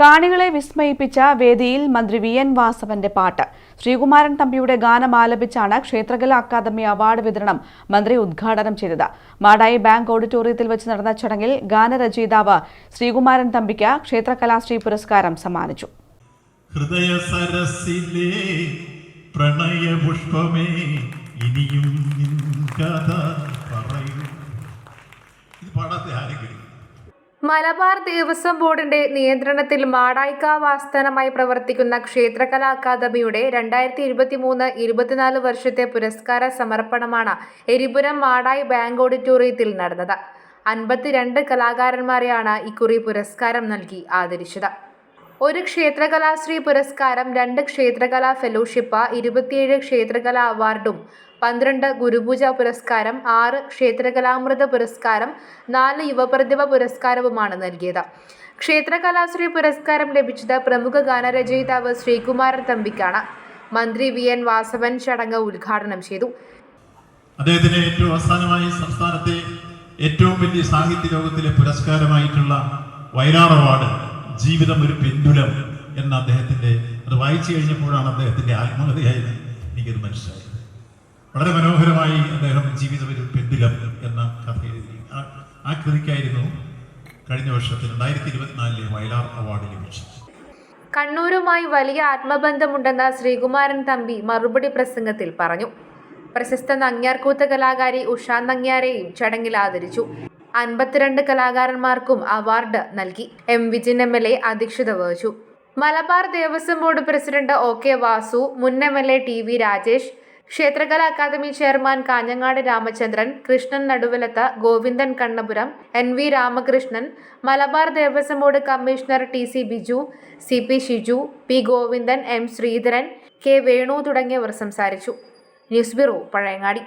കാണികളെ വിസ്മയിപ്പിച്ച വേദിയിൽ മന്ത്രി വി എൻ വാസവന്റെ പാട്ട്. ശ്രീകുമാരൻ തമ്പിയുടെ ഗാനം ആലപിച്ചാണ് ക്ഷേത്രകല അക്കാദമി അവാർഡ് വിതരണം മന്ത്രി ഉദ്ഘാടനം ചെയ്തത്. മാടായി ബാങ്ക് ഓഡിറ്റോറിയത്തിൽ വെച്ച് നടന്ന ചടങ്ങിൽ ഗാനരചയിതാവ് ശ്രീകുമാരൻ തമ്പിക്ക് ക്ഷേത്രകലാശ്രീ പുരസ്കാരം സമ്മാനിച്ചു. ഹൃദയ സരസിലെ പ്രണയ പുഷ്പമേ ഇനിയും കഥ ഇത് മലബാർ ദേവസ്വം ബോർഡിന്റെ നിയന്ത്രണത്തിൽ മാടായിക്കാവ് ആസ്ഥാനമായി പ്രവർത്തിക്കുന്ന ക്ഷേത്രകലാ അക്കാദമിയുടെ രണ്ടായിരത്തി ഇരുപത്തി മൂന്ന് ഇരുപത്തിനാല് വർഷത്തെ പുരസ്കാര സമർപ്പണമാണ് എരിപുരം മാടായി ബാങ്ക് ഓഡിറ്റോറിയത്തിൽ നടന്നത്. അൻപത്തിരണ്ട് കലാകാരന്മാരെയാണ് ഇക്കുറി പുരസ്കാരം നൽകി ആദരിച്ചത്. ഒരു ക്ഷേത്രകലാശ്രീ പുരസ്കാരം രണ്ട് ക്ഷേത്രകലാ ഫെലോഷിപ്പ് ഇരുപത്തിയേഴ് ക്ഷേത്രകലാ അവാർഡും പന്ത്രണ്ട് ഗുരുപൂജ പുരസ്കാരം ആറ് ക്ഷേത്രകലാമൃത പുരസ്കാരം നാല് യുവപ്രതിഭ പുരസ്കാരവുമാണ് നൽകിയത്. ക്ഷേത്രകലാശ്രീ പുരസ്കാരം ലഭിച്ചത് പ്രമുഖ ഗാനരചയിതാവ് ശ്രീകുമാരൻ തമ്പിക്കാണ്. മന്ത്രി വി. എൻ. വാസവൻ ചടങ്ങ് ഉദ്ഘാടനം ചെയ്തു. അദ്ദേഹത്തിന് ഏറ്റവും അവസാനമായി സംസ്ഥാനത്തെ ഏറ്റവും വലിയ സാഹിത്യ ലോകത്തിലെ പുരസ്കാരമായിട്ടുള്ള വയലാർ അവാർഡ് ജീവിതം ഒരു പെൻഡുലം എന്ന അദ്ദേഹത്തിന്റെ അത് വായിച്ചു കഴിഞ്ഞപ്പോഴാണ് അദ്ദേഹത്തിന്റെ ആത്മകഥയായത് എനിക്കത് മനസ്സിലായത്. വളരെ മനോഹരമായി അദ്ദേഹം ജീവിതം ഒരു പെൻഡുലം എന്ന കഥ എഴുതി ആ കൃതിക്കായിരുന്നു കഴിഞ്ഞ വർഷത്തിൽ രണ്ടായിരത്തി ഇരുപത്തിനാലിലെ വയലാർ അവാർഡ് ലഭിച്ചത്. കണ്ണൂരുമായി വലിയ ആത്മബന്ധമുണ്ടെന്ന ശ്രീകുമാരൻ തമ്പി മറുപടി പ്രസംഗത്തിൽ പറഞ്ഞു. പ്രശസ്ത നങ്ങ്യാർകൂത്ത കലാകാരി ഉഷാ നങ്ങ്യാരെയും ചടങ്ങിൽ ആദരിച്ചു. അൻപത്തിരണ്ട് കലാകാരന്മാർക്കും അവാർഡ് നൽകി. M. Vijin M. L. A അധ്യക്ഷത വഹിച്ചു. Malabar Devaswom board president O. K. Vasu മുൻ M. L. A T. V. Rajesh ക്ഷേത്രകലാ academy chairman Kanhangad Ramachandran Krishnan Naduvilath Govindan Kannapuram N. V. Ramakrishnan Malabar Devaswom board commissioner T. C. Biju C. P. Shiju P. Govindan M. Sreedharan K. Venu തുടങ്ങിയവർ സംസാരിച്ചു. News bureau Pazhayangadi.